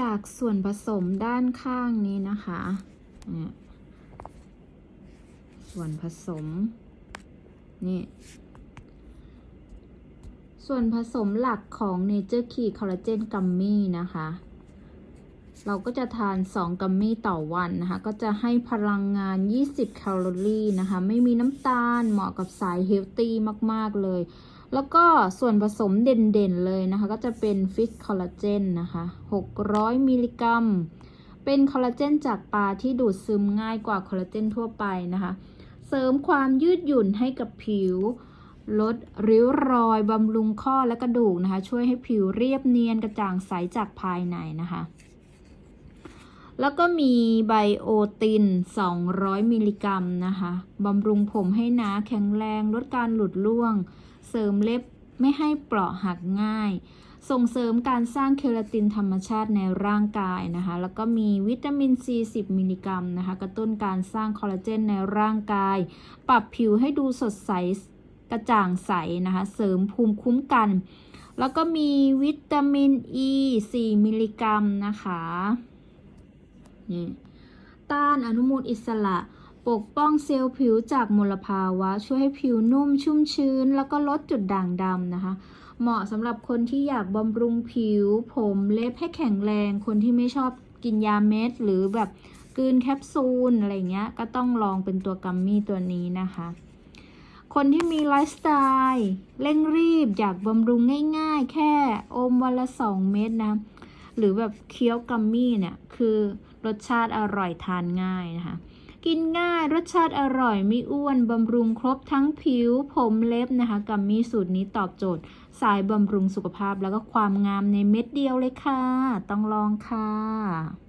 จากส่วนผสมด้านข้างนี้นะคะเนี่ยส่วนผสม นี่ ส่วนผสมหลักของ Nature Key Collagen Gummy นะคะ เราก็จะทาน 2 กัมมี่ต่อวันนะคะ ก็จะให้พลังงาน 20 แคลอรี่นะคะ ไม่มีน้ำตาล เหมาะกับสายเฮลตี้มาก ๆ เลย แล้วก็ส่วนผสมเด่นๆเลยนะคะ ก็จะเป็นฟิชคอลลาเจนนะคะ 600 มิลลิกรัม เป็นคอลลาเจนจากปลาที่ดูดซึมง่ายกว่าคอลลาเจนทั่วไปนะคะ เสริมความยืดหยุ่นให้กับผิว ลดริ้วรอยบำรุงข้อและกระดูกนะคะ ช่วยให้ผิวเรียบเนียนกระจ่างใสจากภายในนะคะ แล้วก็มีไบโอติน 200 มิลลิกรัมนะคะบำรุงผมให้หนาแข็งแรง ลดการหลุดร่วง เสริมเล็บไม่ให้เปราะหักง่าย ส่งเสริมการสร้างเคลาตินธรรมชาติในร่างกายนะคะ แล้วก็มีวิตามินซี 10 มิลลิกรัมนะคะ กระตุ้นการสร้างคอลลาเจนในร่างกาย ปรับผิวให้ดูสดใสกระจ่างใสนะคะ เสริมภูมิคุ้มกัน แล้วก็มีวิตามินอ e ี4มิลลิกรัมนะคะ นี่ต้านอนุมูลอิสระ ปกป้องเซลล์ผิวจากมลภาวะ ช่วยให้ผิวนุ่มชุ่มชื้น แล้วก็ลดจุดด่างดำนะคะ เหมาะสำหรับคนที่อยากบำรุงผิว ผมเล็บให้แข็งแรง คนที่ไม่ชอบกินยาเม็ด หรือแบบกืนแคปซูลอะไรเงี้ย ก็ต้องลองเป็นตัวกัมมี่ตัวนี้นะคะ คนที่มีไลฟ์สไตล์เร่งรีบอยากบำรุงง่าย ๆ แค่อมวันละสองเม็ดนะ หรือแบบเคี้ยวกัมมี่เนี่ย คือ รสชาติอร่อยทานง่ายนะคะ กินง่ายรสชาติอร่อยไม่อ้วนบำรุงครบทั้งผิวผมเล็บนะคะ กัมมี่สูตรนี้ตอบโจทย์ สายบำรุงสุขภาพแล้วก็ความงามในเม็ดเดียวเลยค่ะ ต้องลองค่ะ